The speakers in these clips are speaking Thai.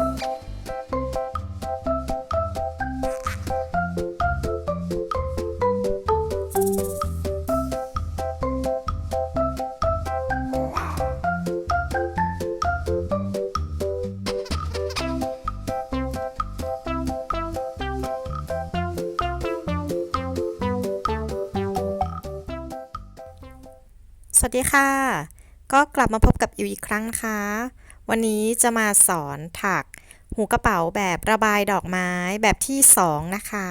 สวัสดีค่ะ ก็กลับมาพบกับอิวอีกครั้งนะคะ วันนี้จะมาสอนถักหูกระเป๋าแบบระบายดอกไม้แบบที่สองนะคะ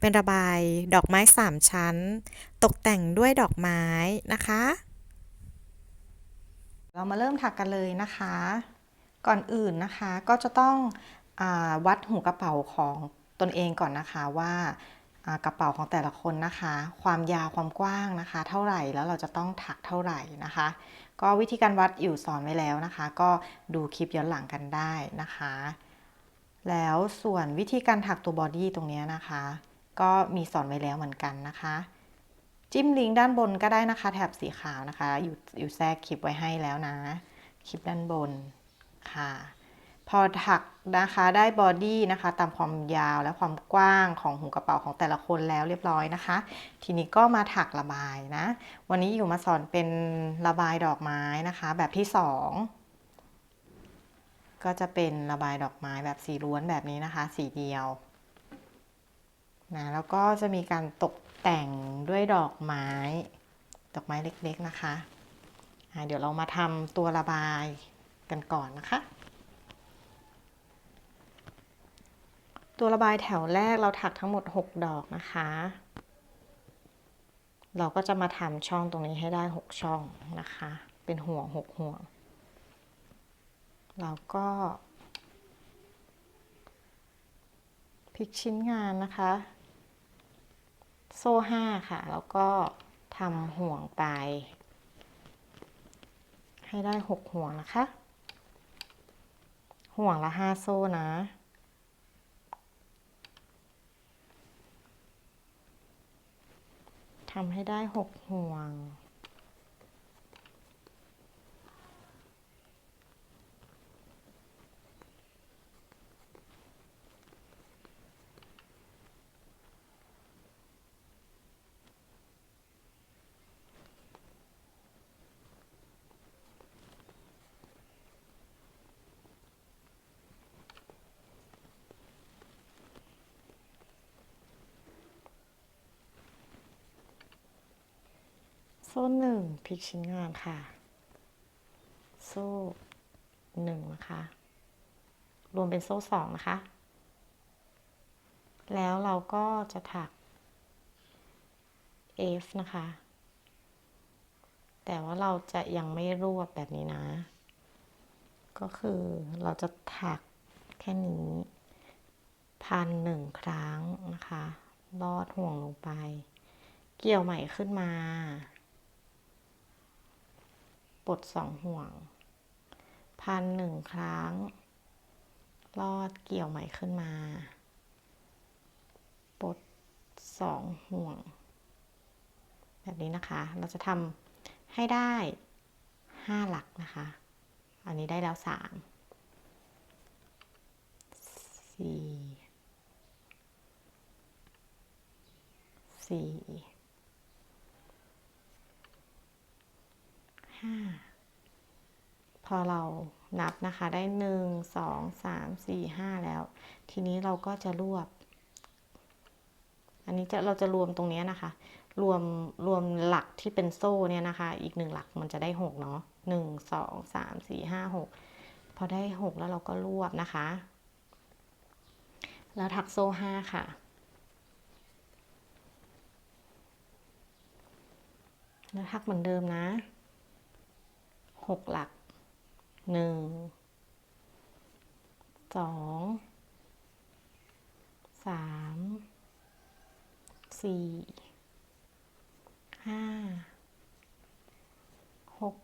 เป็นระบายดอกไม้สามชั้น ตกแต่งด้วยดอกไม้นะคะ เรามาเริ่มถักกันเลยนะคะ ก่อนอื่นนะคะก็จะต้องอวัดหูกระเป๋าของตนเองก่อนนะคะว่ากระเป๋าของแต่ละคนนะคะ ความยาวความกว้างนะคะ เท่าไหร่แล้วเราจะต้องถักเท่าไหร่นะคะ ก็วิธีการวัดอยู่สอนไว้แล้วนะคะ ก็ดูคลิปย้อนหลังกันได้นะคะ แล้วส่วนวิธีการถักตัวบอดี้ตรงนี้นะคะ ก็มีสอนไว้แล้วเหมือนกันนะคะ จิ้มลิงก์ด้านบนก็ได้นะคะ แถบสีขาวนะคะ อยู่อยู่แทรกคลิปไว้ให้แล้วนะ คลิปด้านบนค่ะ พอถักนะคะได้บอดี้นะคะ ตามความยาวและความกว้างของหูกระเป๋าของแต่ละคนแล้วเรียบร้อยนะคะ ทีนี้ก็มาถักระบายนะ วันนี้อยู่มาสอนเป็นระบายดอกไม้นะคะ แบบที่สองก็จะเป็นระบายดอกไม้แบบสีล้วนแบบนี้นะคะ สีเดียวนะแล้วก็จะมีการตกแต่งด้วยดอกไม้ ดอกไม้เล็กๆนะคะะเดี๋ยวเรามาทำตัวระบายกันก่อนนะคะ ตัวระบายแถวแรกเราถักทั้งหมด 6 ดอกนะคะ เราก็จะมาทำช่องตรงนี้ให้ได้ 6 ช่องนะคะ เป็นห่วง 6 ห่วง เราก็พลิกชิ้นงานนะคะ โซ่ห้าค่ะ แล้วก็ทำห่วงไป ให้ได้ 6 ห่วงนะคะ ห่วงละ 5 โซ่นะ ทำให้ได้หกห่วง ซ่หนึ่งพลิกชิ้นงานค่ะ โซ่หนึ่งนะคะ รวมเป็นโซ่สองนะคะ แล้วเราก็จะถัก F นะคะ แต่ว่าเราจะยังไม่รวบแบบนี้นะ ก็คือเราจะถักแค่นี้พันหนึ่งครั้งนะคะ ลอดห่วงลงไป เกี่ยวใหม่ขึ้นมา ปลดสองห่วง พันหนึ่งครั้ง ลอดเกี่ยวใหม่ขึ้นมา ปลดสองห่วง แบบนี้นะคะ เราจะทำให้ได้ห้าหลักนะคะ อันนี้ได้แล้วสามสี่สี่ ห้าพอเรานับนะคะได้หนึ่งสองสามสี่ห้าแล้ว ทีนี้เราก็จะรวบ อันนี้จะเราจะรวมตรงนี้นะคะ รวมรวมหลักที่เป็นโซ่เนี่ยนะคะ อีกหนึ่งหลักมันจะได้หกเนาะหนึ่งสองสามสี่ห้าหกพอได้หกแล้วเราก็รวบนะคะ แล้วถักโซ่ห้าค่ะแล้วถักเหมือนเดิมนะ หกหลักหนึ่งสองสามสี่ห้าหก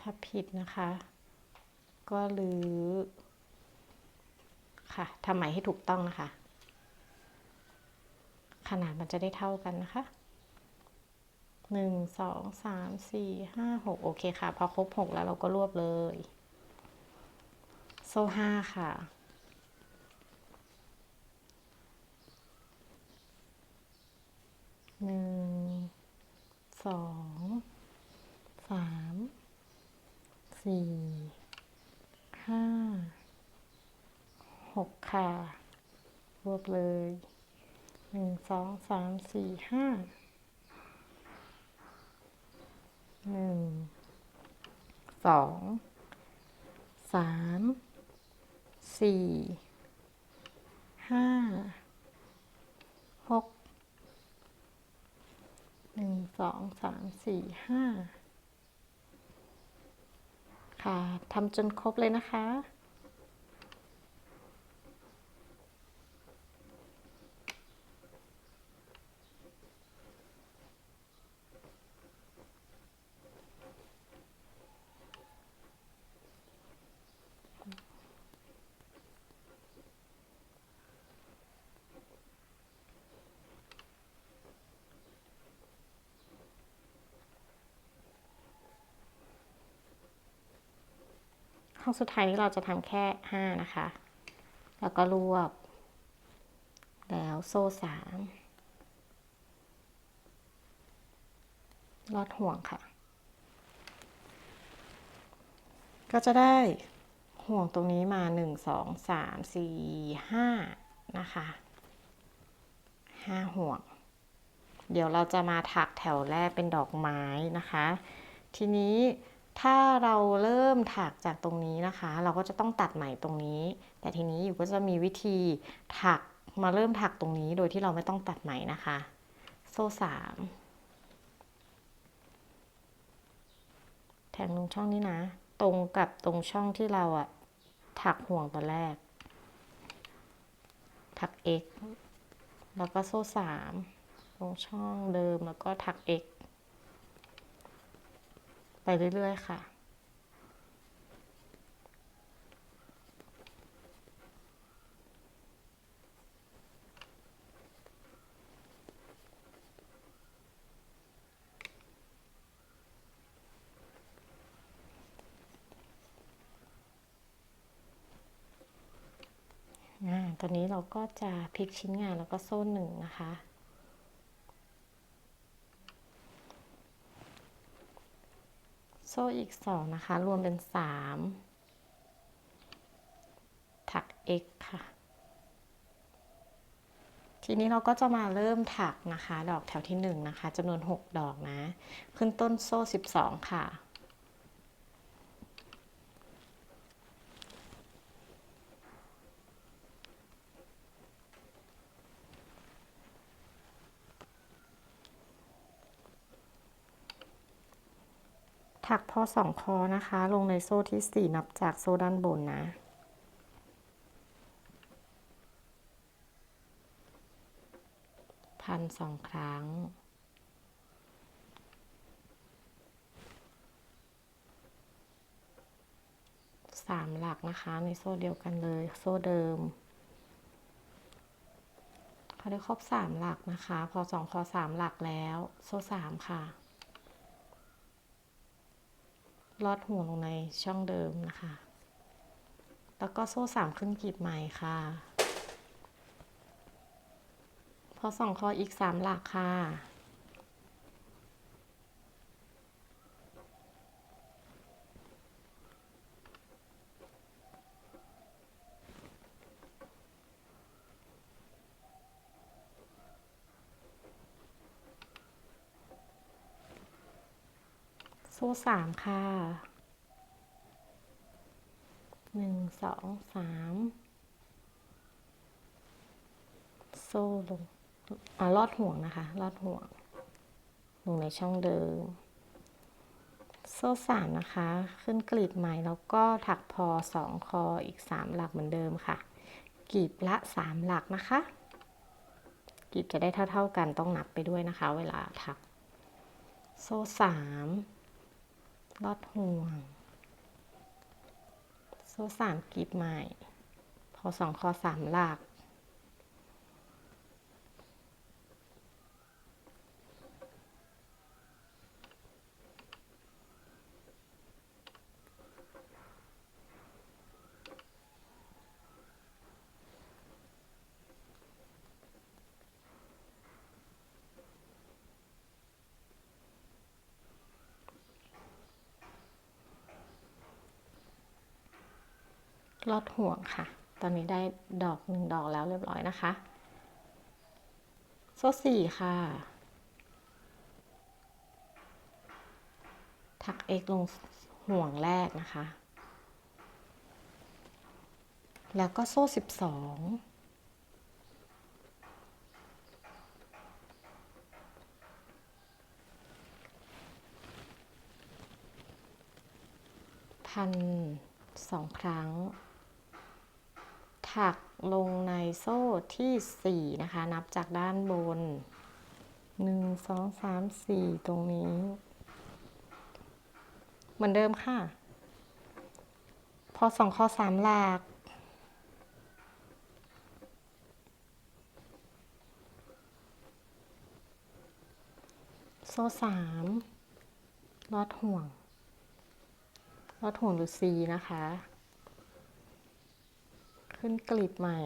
ถ้าผิดนะคะ ก็ลือค่ะทำใหม่ให้ถูกต้องนะคะ ขนาดมันจะได้เท่ากันนะคะหนึ่งสองสามสี่ห้าหกโอเคค่ะ พอครบหกแล้วเราก็รวบเลย โซ่ห้าค่ะหนึ่งสองสามสี่ห้าหกค่ะ รวบเลย หนึ่งสองสามสี่ห้าหนึ่งสองสามสี่ห้าหกหนึ่งสองสามสี่ห้าค่ะทำจนครบเลยนะคะ ห้องสุดท้ายนี้เราจะทำแค่ห้านะคะ แล้วก็รวบ แล้วโซ่สามลอดห่วงค่ะ ก็จะได้ห่วงตรงนี้มาหนึ่งสองสามสี่ห้านะคะห้าห่วง เดี๋ยวเราจะมาถักแถวแรกเป็นดอกไม้นะคะ ทีนี้ ถ้าเราเริ่มถักจากตรงนี้นะคะ เราก็จะต้องตัดไหมตรงนี้ แต่ทีนี้อยู่ก็จะมีวิธีถักมาเริ่มถักตรงนี้โดยที่เราไม่ต้องตัดไหมนะคะ โซ่สามแทงลงช่องนี้นะ ตรงกับตรงช่องที่เราอะถักห่วงตอนแรก ถัก x แล้วก็โซ่สามลงช่องเดิมแล้วก็ถัก x ไปเรื่อย ๆ ค่ะ ตอนนี้เราก็จะพลิกชิ้นงานแล้วก็โซ่หนึ่งนะคะ โซ่อีกสองนะคะ รวมเป็นสามถัก x ค่ะ ทีนี้เราก็จะมาเริ่มถักนะคะ ดอกแถวที่หนึ่งนะคะจำนวนหกดอกนะ ขึ้นต้นโซ่สิบสองค่ะ ถักพอสองคอนะคะ ลงในโซ่ที่สี่นับจากโซ่ด้านบนนะพันสองครั้ง สามหลักนะคะ ในโซ่เดียวกันเลย โซ่เดิมเขาได้ครบสามหลักนะคะ พอสองคอสามหลักแล้ว โซ่สามค่ะ ลอดห่วงลงในช่องเดิมนะคะ แล้วก็โซ่สามขึ้นกลีบใหม่ค่ะ พอสองคออีกสามหลักค่ะ โซ่สามค่ะหนึ่งสองสามโซ่ลงอ่าลอดห่วงนะคะ ลอดห่วง ลงในช่องเดิม โซ่สามนะคะ ขึ้นกลีบใหม่แล้วก็ถักพอสองคออีกสามหลักเหมือนเดิมค่ะกลีบละสามหลักนะคะกลีบจะได้เท่า ๆกันต้องนับไปด้วยนะคะ เวลาถัก โซ่สาม ลอดห่วง โซ่สามกลีบใหม่ พอสองคอสามหลัก ลอดห่วงค่ะ ตอนนี้ได้ดอกหนึ่งดอกแล้วเรียบร้อยนะคะ โซ่สี่ค่ะ ถักเอกลงห่วงแรกนะคะ แล้วก็โซ่สิบสองพันสองครั้ง ถักลงในโซ่ที่สี่นะคะ นับจากด้านบนหนึ่งสองสามสี่ตรงนี้ เหมือนเดิมค่ะ พอสองข้อสามหลากโซ่สามลอดห่วงลอดห่วงหรือ C นะคะ ขึ้นกลีบใหม่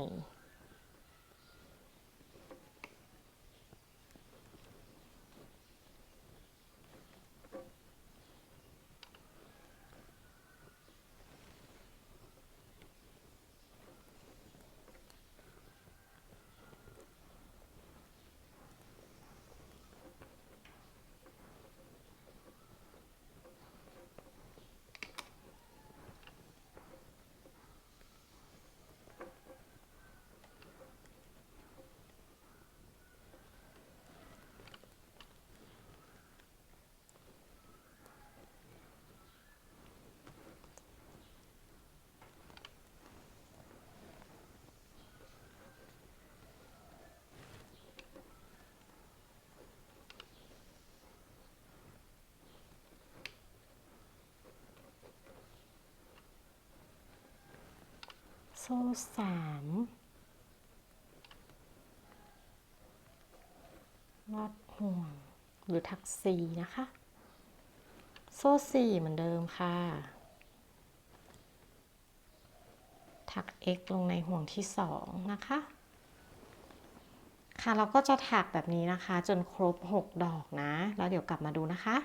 โซ่สามลอดห่วงหรือถักสี่นะคะ โซ่สี่เหมือนเดิมค่ะ ถัก x ลงในห่วงที่สองนะคะ ค่ะเราก็จะถักแบบนี้นะคะ จนครบ 6 ดอกนะ แล้วเดี๋ยวกลับมาดูนะคะ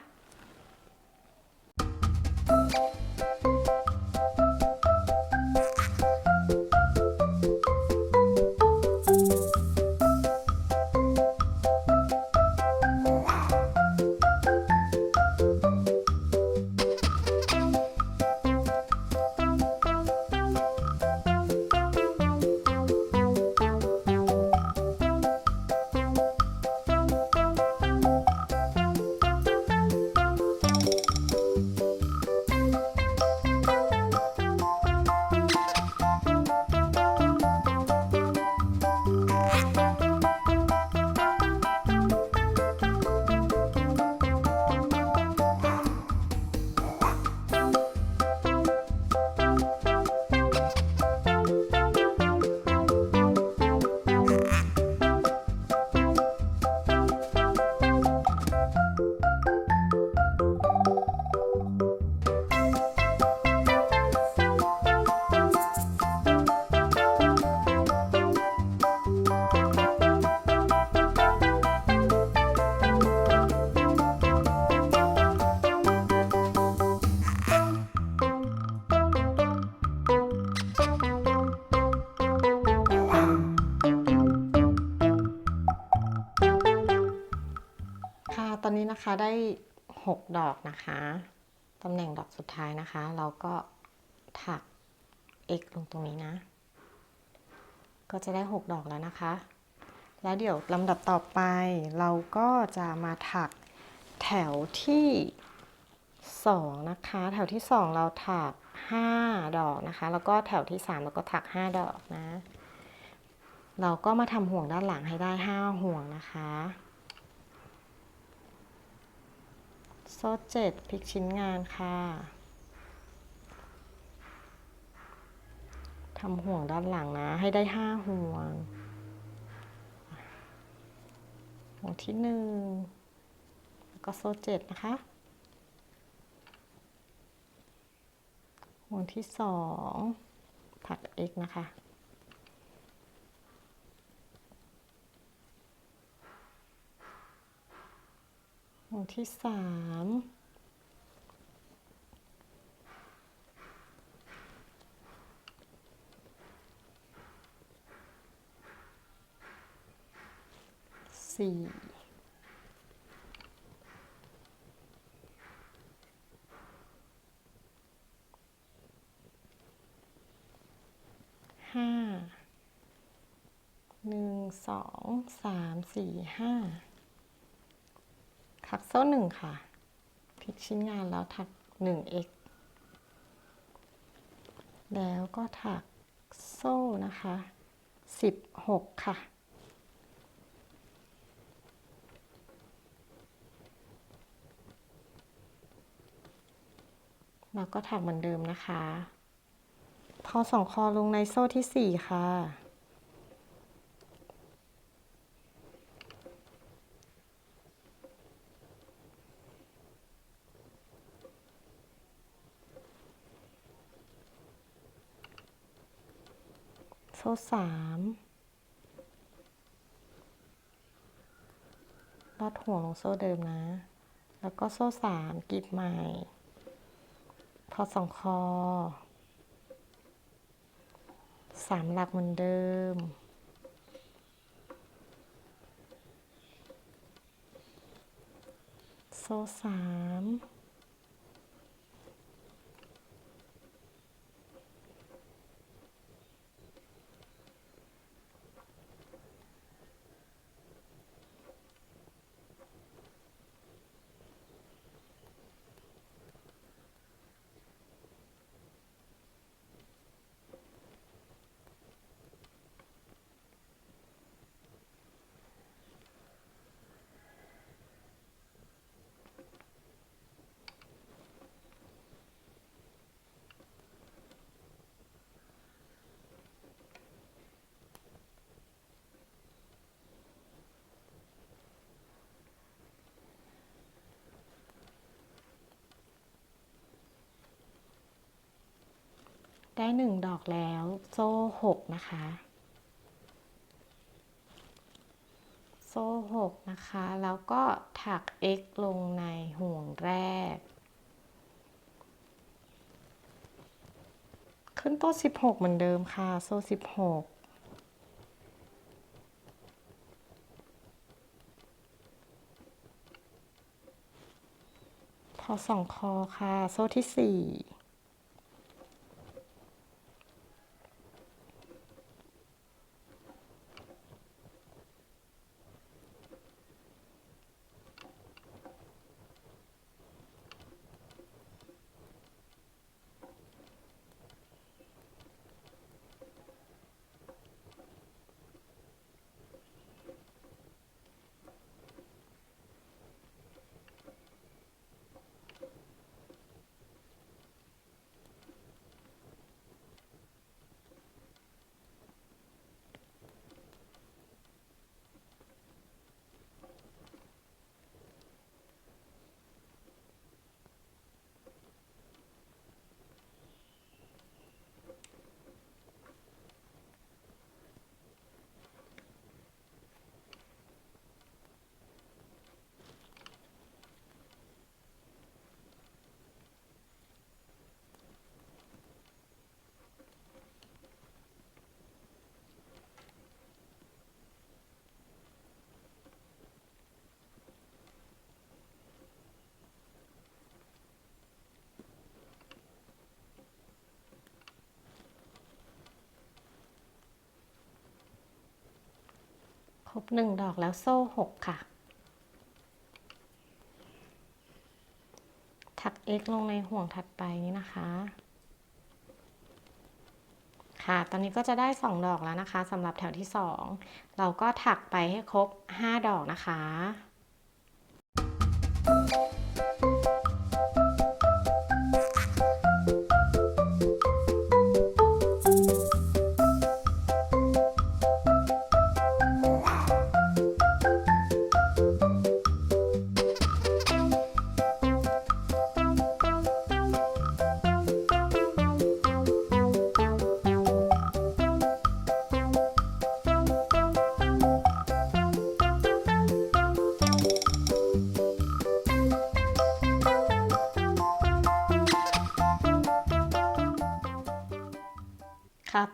นนี้นะคะได้ 6 ดอกนะคะตำแหน่งดอกสุดท้ายนะคะ เราก็ถัก x ลงตรงนี้นะ ก็จะได้ 6 ดอกแล้วนะคะ แล้วเดี๋ยวลำดับต่อไป เราก็จะมาถักแถวที่ 2 นะคะ แถวที่ 2 เราถัก 5 ดอกนะคะ แล้วก็แถวที่ 3 เราก็ถัก 5 ดอกนะ เราก็มาทำห่วงด้านหลังให้ได้ 5 ห่วงนะคะ โซ่เจ็ดพลิกชิ้นงานค่ะทำห่วงด้านหลังนะ ให้ได้ห้าห่วง ห่วงที่หนึ่งแล้วก็โซ่เจ็ดนะคะ ห่วงที่สองถัก x นะคะ วงที่สามสี่ห้าหนึ่งสองสามสี่ห้า ถักโซ่หนึ่งค่ะ พลิกชิ้นงานแล้วถักหนึ่ง x แล้วก็ถักโซ่นะคะสิบหกค่ะ แล้วก็ถักเหมือนเดิมนะคะ พอสองคอลงในโซ่ที่สี่ค่ะ สามลอดห่วงลงโซ่เดิมนะ แล้วก็โซ่สามกรีดใหม่ พอสองคอสามหลักเหมือนเดิม โซ่สาม ได้หนึ่งดอกแล้ว โซ่หกนะคะ โซ่หกนะคะ แล้วก็ถัก x ลงในห่วงแรก ขึ้นโต๊ะสิบหกเหมือนเดิมค่ะ โซ่สิบหกพอสองคอค่ะ โซ่ที่สี่ บหนึ่งดอกแล้วโซ่หกค่ะ ถัก x ลงในห่วงถัดไปนี้นะคะ ค่ะ ตอนนี้ก็จะได้2ดอกแล้วนะคะสำหรับแถวที่2เราก็ถักไปให้ครบ5ดอกนะคะ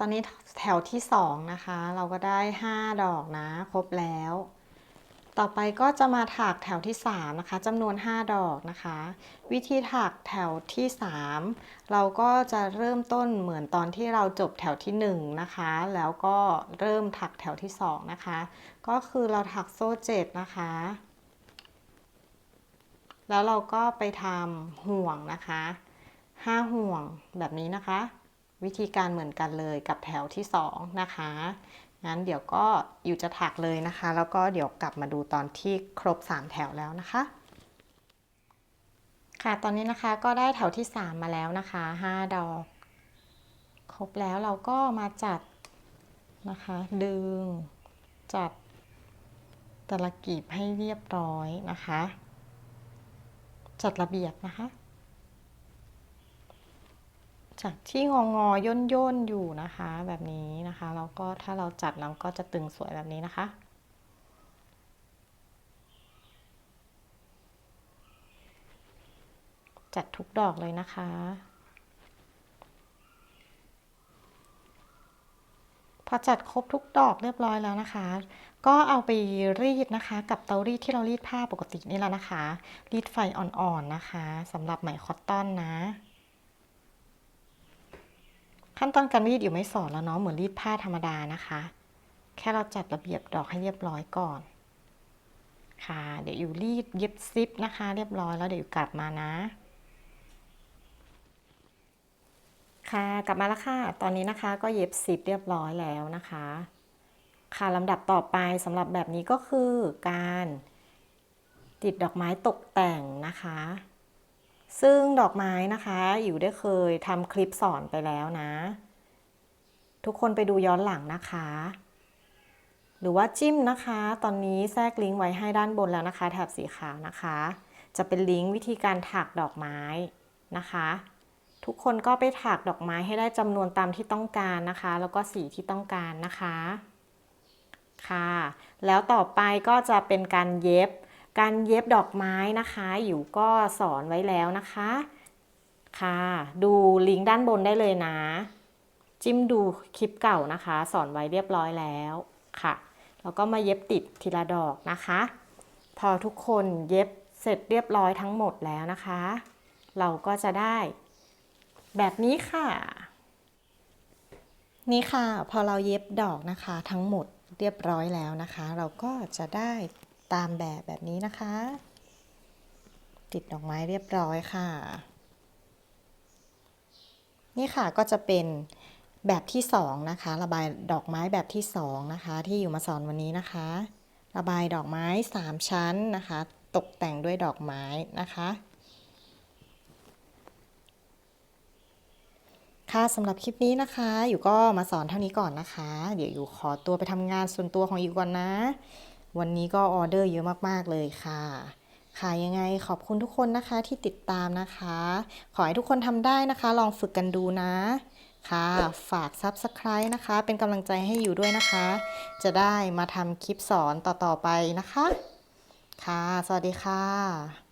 อนนี้แถวที่2นะคะ เราก็ได้5ดอกนะ ครบแล้ว ต่อไปก็จะมาถักแถวที่3นะคะจำนวน5ดอกนะคะ วิธีถักแถวที่3เราก็จะเริ่มต้นเหมือนตอนที่เราจบแถวที่1นะคะ แล้วก็เริ่มถักแถวที่2นะคะ ก็คือเราถักโซ่7นะคะแล้วเราก็ไปทำห่วงนะคะ 5 ห่วงแบบนี้นะคะ วิธีการเหมือนกันเลยกับแถวที่2นะคะงั้นเดี๋ยวก็อยู่จะถักเลยนะคะ แล้วก็เดี๋ยวกลับมาดูตอนที่ครบ 3 แถวแล้วนะคะ ค่ะตอนนี้นะคะก็ได้แถวที่ 3 มาแล้วนะคะ 5 ดอก ครบแล้วเราก็มาจัดนะคะ ดึงจัดแต่ละกีบให้เรียบร้อยนะคะ จัดระเบียบนะคะ จากที่งองอย่นย่นอยู่นะคะ แบบนี้นะคะแล้วก็ถ้าเราจัดเราก็จะตึงสวยแบบนี้นะคะ จัดทุกดอกเลยนะคะพอจัดครบทุกดอกเรียบร้อยแล้วนะคะ ก็เอาไปรีดนะคะ กับเตารีดที่เรารีดผ้าปกตินี่แหละนะคะ รีดไฟอ่อนๆนะคะสำหรับไหมคอตตอนนะ ขั้นตอนการรีดอยู่ไม่สอนแล้วเนาะเหมือนรีดผ้าธรรมดานะคะ แค่เราจัดระเบียบดอกให้เรียบร้อยก่อน ค่ะ เดี๋ยวอยู่รีดเย็บซิปนะคะ เรียบร้อยแล้วเดี๋ยวอยู่กลับมานะ ค่ะกลับมาแล้วค่ะ ตอนนี้นะคะก็เย็บซิปเรียบร้อยแล้วนะคะ ค่ะลำดับต่อไปสำหรับแบบนี้ก็คือการติดดอกไม้ตกแต่งนะคะ ซึ่งดอกไม้นะคะอยู่ได้เคยทำคลิปสอนไปแล้วนะ ทุกคนไปดูย้อนหลังนะคะ หรือว่าจิ้มนะคะ ตอนนี้แทรกลิงก์ไว้ให้ด้านบนแล้วนะคะ แถบสีขาวนะคะ จะเป็นลิงก์วิธีการถักดอกไม้นะคะ ทุกคนก็ไปถักดอกไม้ให้ได้จำนวนตามที่ต้องการนะคะ แล้วก็สีที่ต้องการนะคะค่ะ แล้วต่อไปก็จะเป็นการเย็บ การเย็บดอกไม้นะคะอยู่ก็สอนไว้แล้วนะคะค่ะ ดูลิงก์ด้านบนได้เลยนะ จิ้มดูคลิปเก่านะคะ สอนไว้เรียบร้อยแล้วค่ะแล้วก็มาเย็บติดทีละดอกนะคะ พอทุกคนเย็บเสร็จเรียบร้อยทั้งหมดแล้วนะคะ เราก็จะได้ แบบนี้ค่ะ นี่ค่ะ พอเราเย็บดอกนะคะ ทั้งหมดเรียบร้อยแล้วนะคะ เราก็จะได้ ตามแบบแบบนี้นะคะ ติดดอกไม้เรียบร้อยค่ะ นี่ค่ะก็จะเป็นแบบที่สองนะคะ ระบายดอกไม้แบบที่สองนะคะ ที่อยู่มาสอนวันนี้นะคะ ระบายดอกไม้สามชั้นนะคะ ตกแต่งด้วยดอกไม้นะคะค่ะสำหรับคลิปนี้นะคะ อยู่ก็มาสอนเท่านี้ก่อนนะคะ เดี๋ยวอยู่ขอตัวไปทำงานส่วนตัวของอยู่ก่อนนะ วันนี้ก็ออเดอร์เยอะมาก ๆ เลยค่ะ ค่ะยังไงขอบคุณทุกคนนะคะที่ติดตามนะคะ ขอให้ทุกคนทำได้นะคะ ลองฝึกกันดูนะ ค่ะ ฝาก Subscribe นะคะ เป็นกำลังใจให้อยู่ด้วยนะคะ จะได้มาทำคลิปสอนต่อ ๆ ไปนะคะ ค่ะ สวัสดีค่ะ